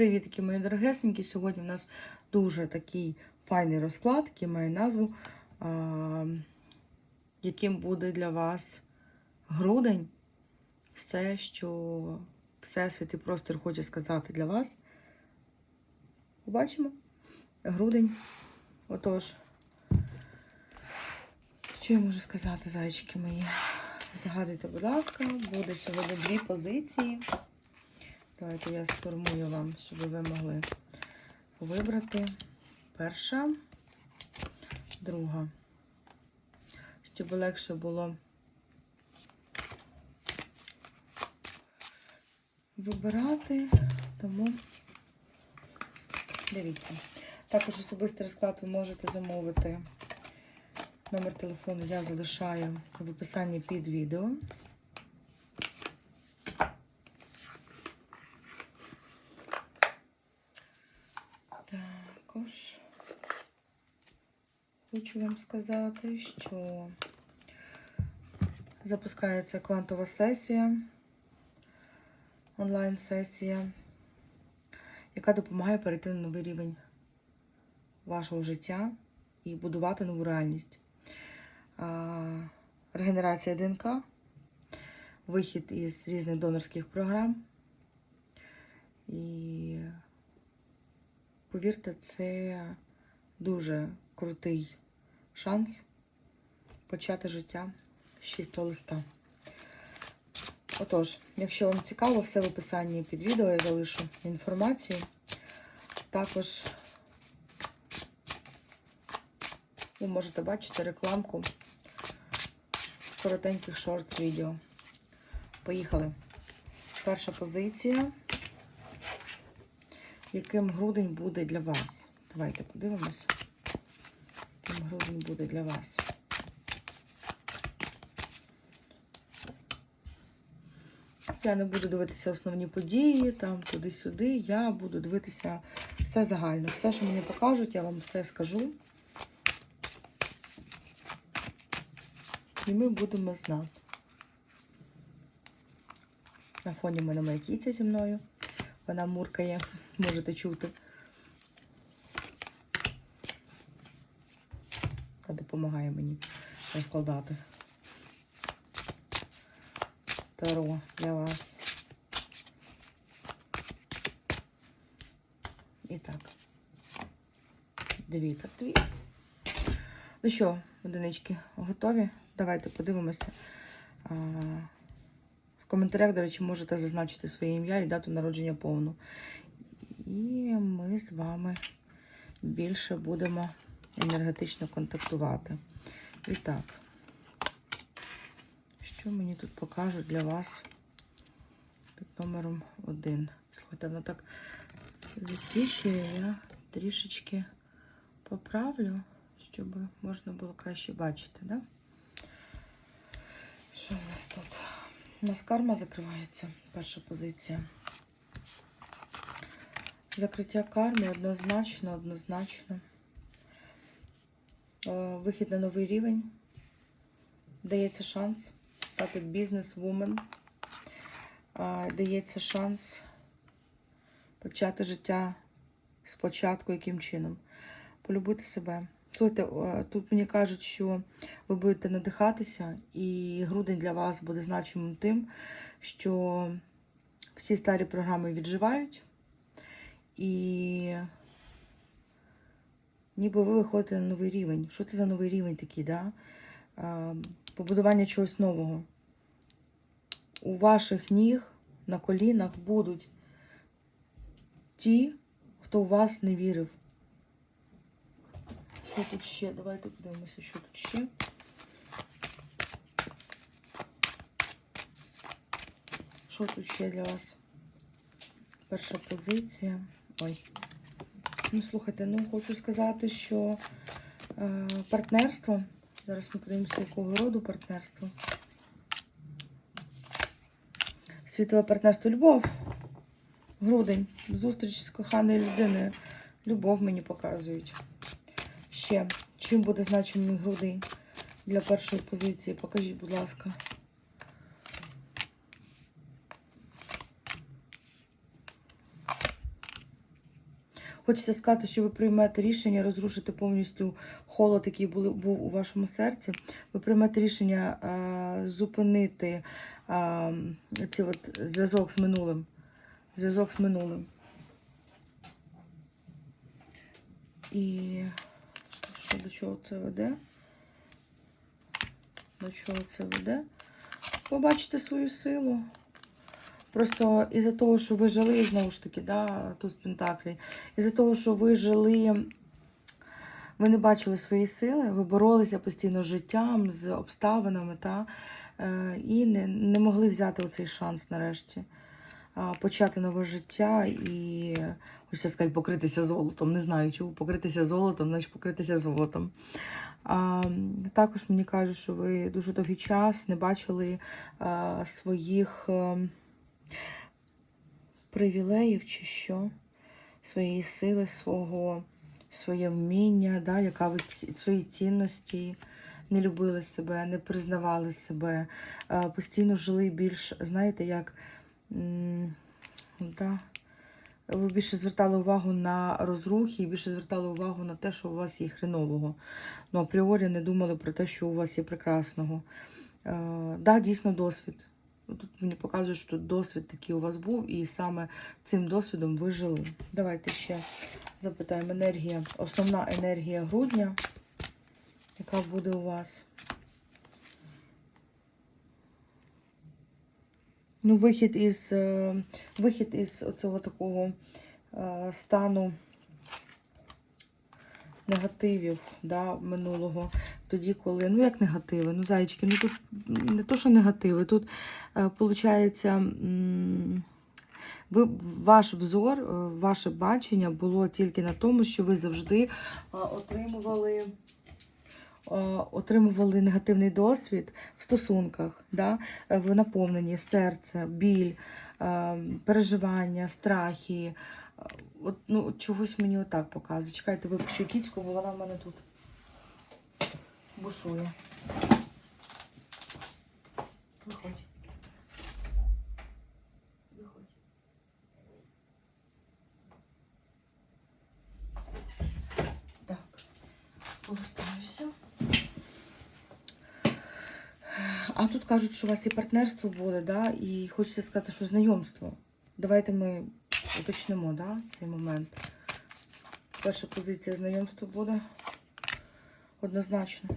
Привітки, мої дорогесенькі. Сьогодні у нас дуже такий файний розклад, який має назву, а, яким буде для вас грудень. Все, що Всесвіт і простір хоче сказати для вас. Побачимо. Грудень. Отож, що я можу сказати, зайчики мої? Загадуйте, будь ласка, буде сьогодні дві позиції. Давайте я сформую вам, щоб ви могли вибрати. Перша, друга. Щоб легше було вибирати, тому дивіться. Також особистий розклад ви можете замовити. Номер телефону я залишаю в описанні під відео. Також хочу вам сказати, що запускається квантова сесія, онлайн-сесія, яка допомагає перейти на новий рівень вашого життя і будувати нову реальність. Регенерація ДНК, вихід із різних донорських програм. І повірте, це дуже крутий шанс почати життя з чистого листа. Отож, якщо вам цікаво, все в описанні під відео я залишу інформацію. Також ви можете бачити рекламку коротеньких шортс відео. Поїхали. Перша позиція. Яким грудень буде для вас? Давайте подивимось. Грудень буде для вас. Я не буду дивитися основні події, там туди-сюди. Я буду дивитися все загально. Все, що мені покажуть, я вам все скажу. І ми будемо знати. На фоні в мене моя кіця зі мною. Вона муркає, можете чути. Та допомагає мені розкладати. Таро для вас. І так. Дві так дві. Ну що, одинички, готові? Давайте подивимося. В коментарях, до речі, можете зазначити своє ім'я і дату народження повну. І ми з вами більше будемо енергетично контактувати. І так, що мені тут покажуть для вас під номером один. Слухайте, воно так засвічує, я трішечки поправлю, щоб можна було краще бачити, да? Що в нас тут? У нас карма закривається, перша позиція. Закриття карми однозначно, однозначно. Е, Вихід на новий рівень. Дається шанс стати бізнес-вумен. Е, Дається шанс почати життя спочатку, яким чином. Полюбити себе. Слухайте, е, тут мені кажуть, що ви будете надихатися, і грудень для вас буде значимим тим, що всі старі програми відживають, і ніби ви виходите на новий рівень. Що це за новий рівень такий, да? Побудування чогось нового. У ваших ніг на колінах будуть ті, хто в вас не вірив. Що тут ще? Давайте подивимося, що тут ще. Що тут ще для вас? Перша позиція. Ой. Ну, слухайте, ну хочу сказати, що е, партнерство. Зараз ми подивимося, якого роду партнерство. Світове партнерство любов. Грудень. Зустріч з коханою людиною. Любов мені показують. Ще, чим буде значимий грудень для першої позиції? Покажіть, будь ласка. Хочеться сказати, що ви приймете рішення розрушити повністю холод, який був у вашому серці. Ви приймете рішення а, зупинити а, ці от зв'язок з минулим. Зв'язок з минулим. І що до чого це веде? До чого це веде? Побачите свою силу. Просто із-за того, що ви жили, знову ж таки, да, тут з Пентаклей, із-за того, що ви жили, ви не бачили свої сили, ви боролися постійно з життям, з обставинами, та, е, і не, не могли взяти оцей шанс нарешті. Почати нове життя і, хочеться сказати, покритися золотом. Не знаю, чому покритися золотом, значить покритися золотом. А, також мені кажуть, що ви дуже довгий час не бачили а, своїх. е, привілеїв чи що, своєї сили, свого, своє вміння, да, яка ви свої цінності, не любили себе, не признавали себе, е, постійно жили більш, знаєте, як да, ви більше звертали увагу на розрухи і більше звертали увагу на те, що у вас є хренового. Ну, апріорі не думали про те, що у вас є прекрасного. Е, да, дійсно досвід. Ну, Тут мені показує, що досвід такий у вас був, і саме цим досвідом ви жили. Давайте ще запитаємо енергія, основна енергія грудня, яка буде у вас. Ну, вихід із, е, вихід із цього такого е, стану негативів да, минулого. Тоді, коли, ну як негативи, ну зайчики, ну тут не то, що негативи, тут виходить, ви, ваш взор, е, ваше бачення було тільки на тому, що ви завжди е, отримували. е, Отримували негативний досвід в стосунках, да? е, в наповненні серце, біль, е, переживання, страхи. От, ну, чогось мені отак показує. Чекайте, випущу кіцьку, бо вона в мене тут бушує. Виходь. Виходь. Так, повертаюся. А тут кажуть, що у вас і партнерство буде, да? і хочеться сказати, що знайомство. Давайте ми уточнимо да, цей момент. Перша позиція знайомства буде однозначно.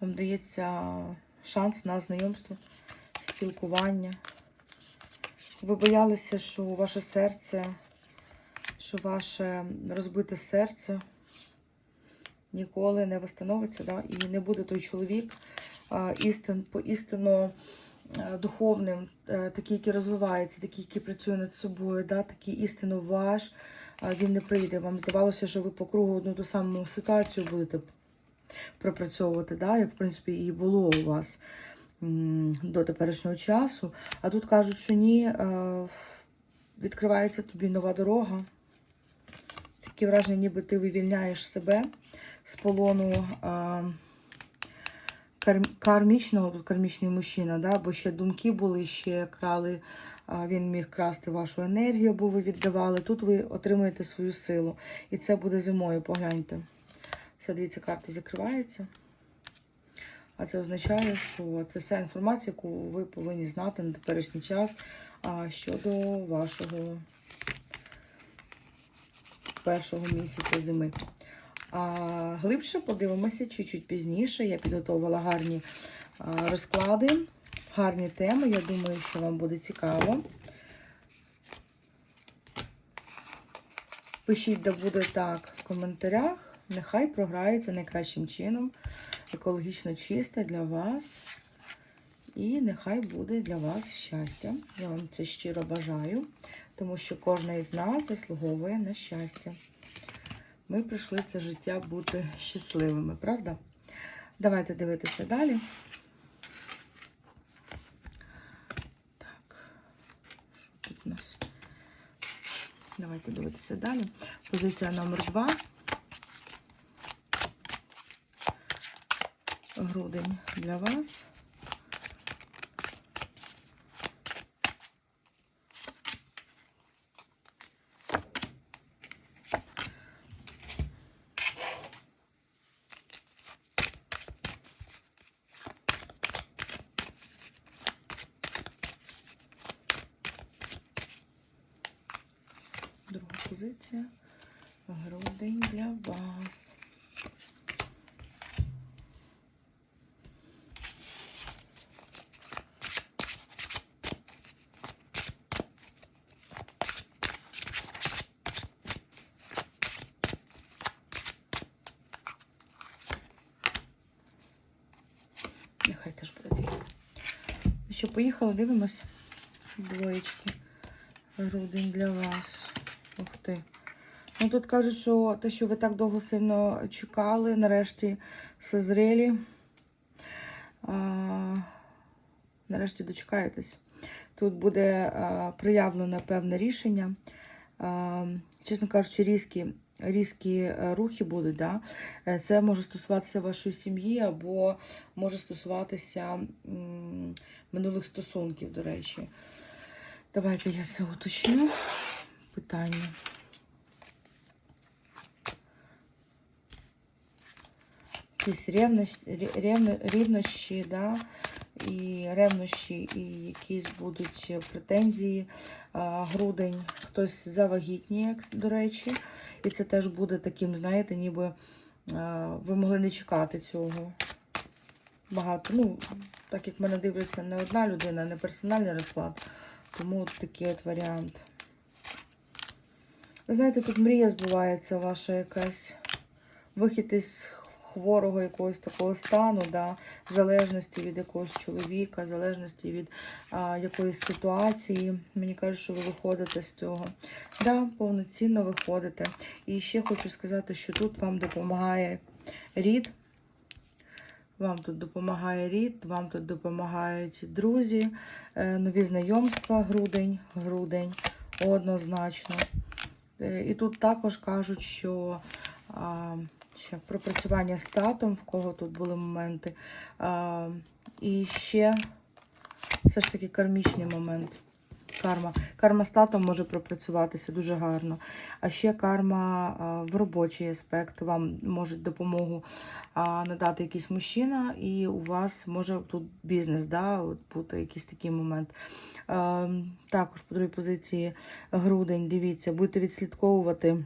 Вам дається шанс на знайомство, спілкування. Ви боялися, що ваше серце, що ваше розбите серце ніколи не встановиться, да? і не буде той чоловік істин, поістину духовним, е, такий, який розвивається, такий, який працює над собою, да? такий істинно ваш, він не прийде. Вам здавалося, що ви по кругу одну ту саму ситуацію будете пропрацьовувати, да? як в принципі і було у вас до теперішнього часу. А тут кажуть, що ні, е, відкривається тобі нова дорога. Таке враження, ніби ти вивільняєш себе з полону кармічного, тут кармічний мужчина, да? бо ще думки були, ще крали, він міг красти вашу енергію, бо ви віддавали. Тут ви отримуєте свою силу. І це буде зимою, погляньте. Все, дивіться, карта закривається. А це означає, що це вся інформація, яку ви повинні знати на теперішній час щодо вашого першого місяця зими. А глибше подивимося чуть-чуть пізніше. Я підготувала гарні розклади, гарні теми. Я думаю, що вам буде цікаво. Пишіть, де буде так в коментарях. Нехай програється найкращим чином. Екологічно чисте для вас. І нехай буде для вас щастя. Я вам це щиро бажаю, тому що кожна із нас заслуговує на щастя. Ми прийшли це життя бути щасливими, правда? Давайте дивитися далі. Так, що тут у нас? Давайте дивитися далі. Позиція номер два. Грудень для вас. позиція. Грудень для вас. Нехай теж буде дві. Що, поїхали, дивимось. Двоєчки. Грудень для вас. Ну тут кажуть, що те, що ви так довго сильно чекали, нарешті созрілі. Нарешті дочекаєтесь. Тут буде а, проявлене певне рішення. А, чесно кажучи, різкі, різкі е, рухи будуть. Да? Е, Це може стосуватися вашої сім'ї або може стосуватися м, минулих стосунків, до речі. Давайте я це уточню. Питання. Якісь ревнощі, ревно, рівнощі, да? і ревнощі, і якісь будуть претензії. Грудень, хтось завагітніє, до речі. І це теж буде таким, знаєте, ніби ви могли не чекати цього. Багато. Ну, так як мене дивляться не одна людина, не персональний розклад. Тому от такий от варіант. Ви знаєте, тут мрія збувається ваша якась. Вихід із хворого якогось такого стану, да, залежності від якогось чоловіка, залежності від а, якоїсь ситуації. Мені кажуть, що ви виходите з цього. Да, повноцінно виходите. І ще хочу сказати, що тут вам допомагає рід. Вам тут допомагає рід, вам тут допомагають друзі, е, нові знайомства, грудень, грудень, однозначно. Е, І тут також кажуть, що ще пропрацювання з татом, в кого тут були моменти. А, і ще все ж таки кармічний момент. Карма. Карма з татом може пропрацюватися дуже гарно. А ще карма а, в робочий аспект. Вам може допомогу а, надати якийсь мужчина, і у вас може тут бізнес, да, от бути якийсь такий момент. А, також по другій позиції грудень, дивіться, будете відслідковувати.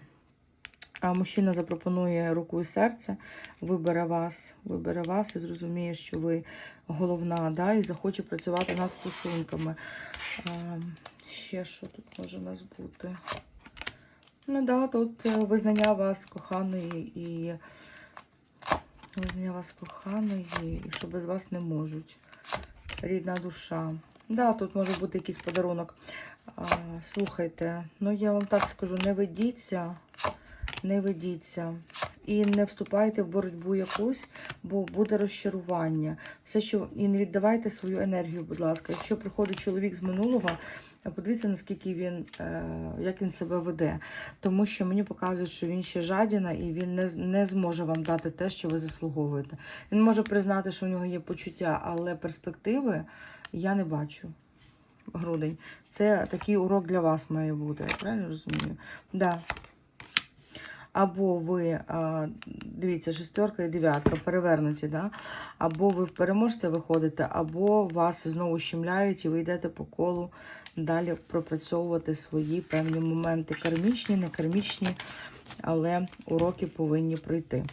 А мужчина запропонує руку і серце, вибере вас, вибере вас і зрозуміє, що ви головна, да, і захоче працювати над стосунками. А, ще що тут може у нас бути? Ну да, тут е, визнання вас коханої і визнання вас коханої, і що без вас не можуть. Рідна душа. Да, тут може бути якийсь подарунок. А, слухайте, ну я вам так скажу, не ведіться не ведіться. І не вступайте в боротьбу якусь, бо буде розчарування. Все, що і не віддавайте свою енергію, будь ласка. Якщо приходить чоловік з минулого, подивіться, наскільки він, е, як він себе веде. Тому що мені показують, що він ще жадіна і він не, не зможе вам дати те, що ви заслуговуєте. Він може признати, що в нього є почуття, але перспективи я не бачу. Грудень. Це такий урок для вас має бути, я правильно розумію? Да. Або ви, дивіться, шестерка і дев'ятка перевернуті, да? або ви в переможця виходите, або вас знову щемляють і ви йдете по колу далі пропрацьовувати свої певні моменти. Кармічні, не кармічні, але уроки повинні пройти.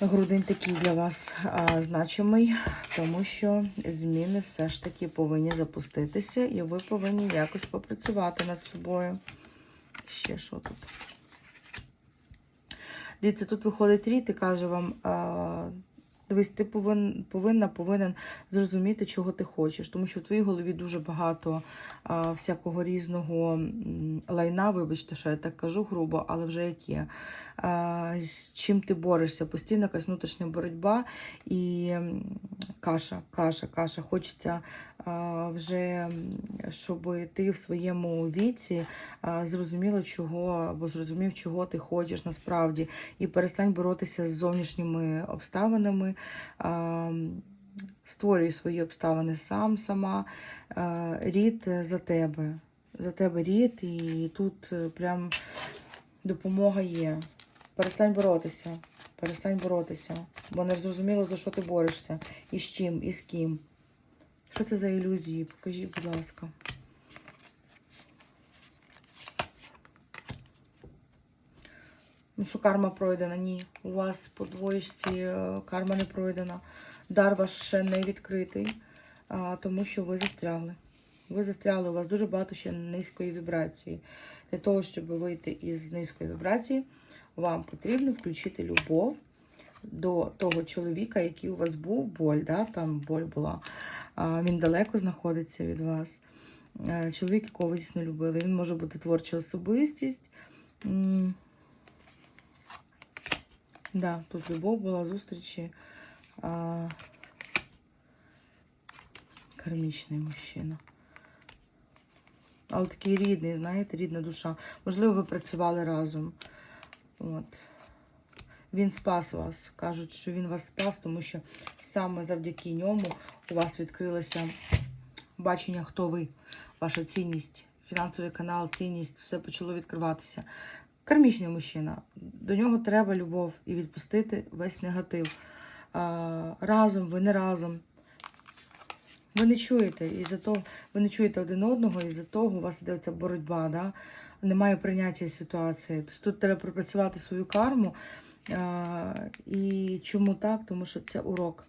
Грудень такий для вас а, значимий, тому що зміни все ж таки повинні запуститися, і ви повинні якось попрацювати над собою. Ще що тут? Дивіться, тут виходить рід і каже вам, дивись, ти повин, повинна, повинен зрозуміти, чого ти хочеш. Тому що в твоїй голові дуже багато всякого різного лайна, вибачте, що я так кажу грубо, але вже як є. А, з чим ти борешся? Постійно якась внутрішня боротьба і каша, каша, каша. Хочеться вже, щоб ти в своєму віці зрозуміла, чого, або зрозумів, чого ти хочеш насправді, і перестань боротися з зовнішніми обставинами. Створюй свої обставини сам, сама. Рід за тебе. За тебе рід, і тут е, прям допомога є. Перестань боротися. Перестань боротися. Бо не зрозуміло, за що ти борешся. І з чим, і з ким. Що це за ілюзії? Покажіть, будь ласка. Ну, що карма пройдена? Ні. У вас по двоєчці е, карма не пройдена. Дар ваш ще не відкритий, тому що ви застрягли. Ви застрягли, у вас дуже багато ще низької вібрації. Для того, щоб вийти із низької вібрації, вам потрібно включити любов до того чоловіка, який у вас був, боль, да? там боль була. Він далеко знаходиться від вас. Е, Чоловік, якого ви дійсно любили. Він може бути творча особистість. Да, тут любов була, зустрічі. Кармічний мужчина. Але такий рідний, знаєте, рідна душа. Можливо, ви працювали разом. От. Він спас вас. Кажуть, що він вас спас, тому що саме завдяки ньому у вас відкрилося бачення, хто ви, ваша цінність, фінансовий канал, цінність, все почало відкриватися. Кармічний мужчина. До нього треба любов і відпустити весь негатив. Разом, ви не разом. Ви не чуєте, і за того, ви не чуєте один одного, і за того у вас іде ця боротьба, да? немає прийняття ситуації. Тобто тут треба пропрацювати свою карму. І чому так? Тому що це урок.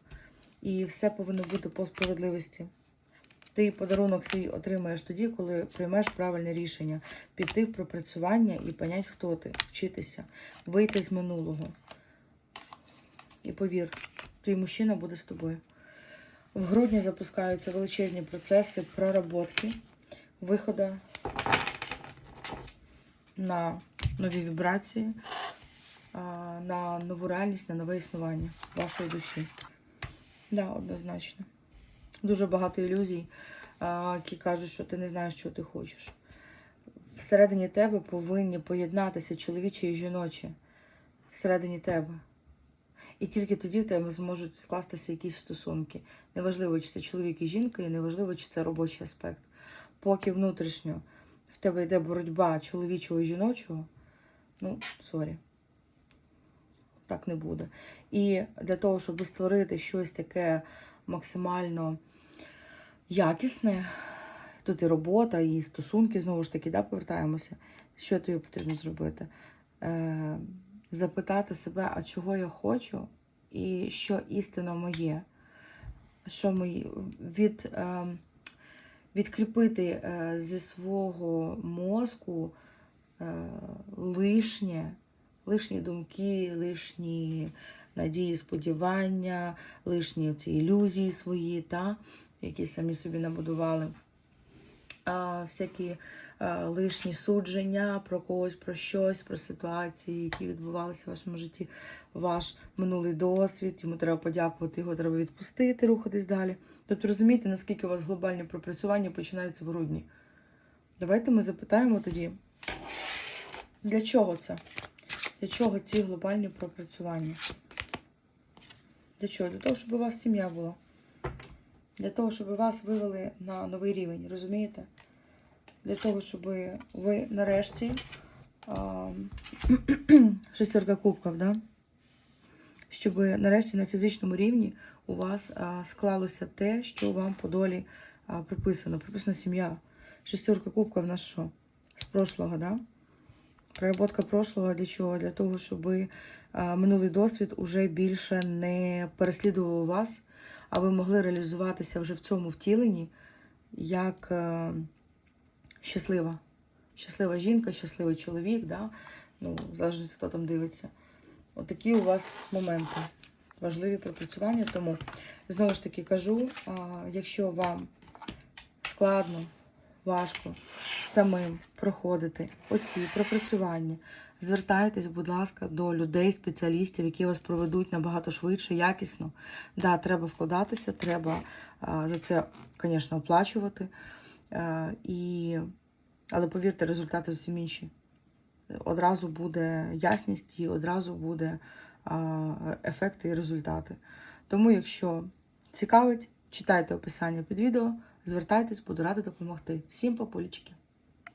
І все повинно бути по справедливості. Ти подарунок свій отримаєш тоді, коли приймеш правильне рішення, піти в пропрацювання і понять, хто ти, вчитися, вийти з минулого. І повір, твій мужчина буде з тобою. В грудні запускаються величезні процеси проработки, виходу на нові вібрації, на нову реальність, на нове існування вашої душі. Да, однозначно. Дуже багато ілюзій, які кажуть, що ти не знаєш, що ти хочеш. Всередині тебе повинні поєднатися чоловіче і жіноче. Всередині тебе. І тільки тоді в тебе зможуть скластися якісь стосунки. Неважливо, чи це чоловік і жінка, і неважливо, чи це робочий аспект. Поки внутрішньо в тебе йде боротьба чоловічого і жіночого, ну, сорі, так не буде. І для того, щоб створити щось таке максимально якісне, тут і робота, і стосунки, знову ж таки, да, повертаємося. Що тобі потрібно зробити? Е, запитати себе, а чого я хочу, і що істинно моє, що мої від, е, відкріпити е, зі свого мозку е, лишнє, лишні думки, лишні надії, сподівання, лишні ці ілюзії свої, та, які самі собі набудували а, всякі а, лишні судження про когось, про щось, про ситуації, які відбувалися в вашому житті, ваш минулий досвід. Йому треба подякувати, його треба відпустити, рухатись далі. Тобто розумієте, наскільки у вас глобальні пропрацювання починаються в грудні. Давайте ми запитаємо тоді, для чого це? Для чого ці глобальні пропрацювання? Для чого? Для того, щоб у вас сім'я була. Для того, щоб вас вивели на новий рівень, розумієте? Для того, щоб ви нарешті а, шестерка кубків, да? щоб нарешті на фізичному рівні у вас а, склалося те, що вам по долі а, приписано. Приписана сім'я. Шестерка кубків в нас що? З прошлого, да? Проработка прошлого для чого? Для того, щоб минулий досвід уже більше не переслідував вас, а ви могли реалізуватися вже в цьому втіленні як е, щаслива. Щаслива жінка, щасливий чоловік, да? ну, залежно хто там дивиться. Отакі у вас моменти. Важливі пропрацювання. Тому, знову ж таки, кажу, якщо вам складно, важко самим проходити оці пропрацювання, звертайтесь, будь ласка, до людей, спеціалістів, які вас проведуть набагато швидше, якісно. Да, треба вкладатися, треба за це, звісно, оплачувати. І... Але повірте, результати зовсім інші. Одразу буде ясність і одразу буде ефекти і результати. Тому, якщо цікавить, читайте описання під відео, звертайтесь, буду рада допомогти. Всім по.